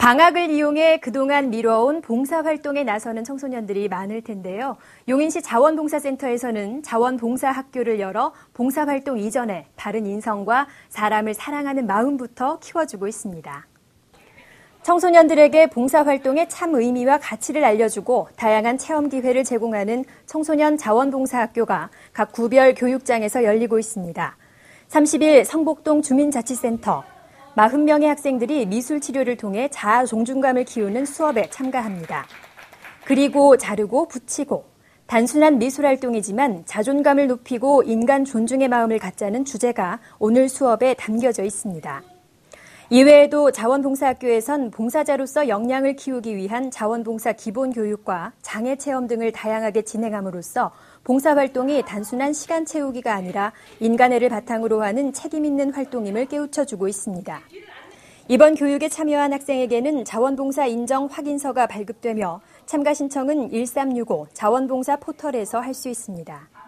방학을 이용해 그동안 미뤄온 봉사활동에 나서는 청소년들이 많을 텐데요. 용인시 자원봉사센터에서는 자원봉사학교를 열어 봉사활동 이전에 바른 인성과 사람을 사랑하는 마음부터 키워주고 있습니다. 청소년들에게 봉사활동의 참 의미와 가치를 알려주고 다양한 체험 기회를 제공하는 청소년 자원봉사학교가 각 구별 교육장에서 열리고 있습니다. 30일 성복동 주민자치센터, 40명의 학생들이 미술 치료를 통해 자아 존중감을 키우는 수업에 참가합니다. 그리고 자르고 붙이고 단순한 미술 활동이지만 자존감을 높이고 인간 존중의 마음을 갖자는 주제가 오늘 수업에 담겨져 있습니다. 이외에도 자원봉사학교에선 봉사자로서 역량을 키우기 위한 자원봉사 기본 교육과 장애 체험 등을 다양하게 진행함으로써 봉사활동이 단순한 시간 채우기가 아니라 인간애를 바탕으로 하는 책임있는 활동임을 깨우쳐주고 있습니다. 이번 교육에 참여한 학생에게는 자원봉사 인정 확인서가 발급되며 참가 신청은 1365 자원봉사 포털에서 할 수 있습니다.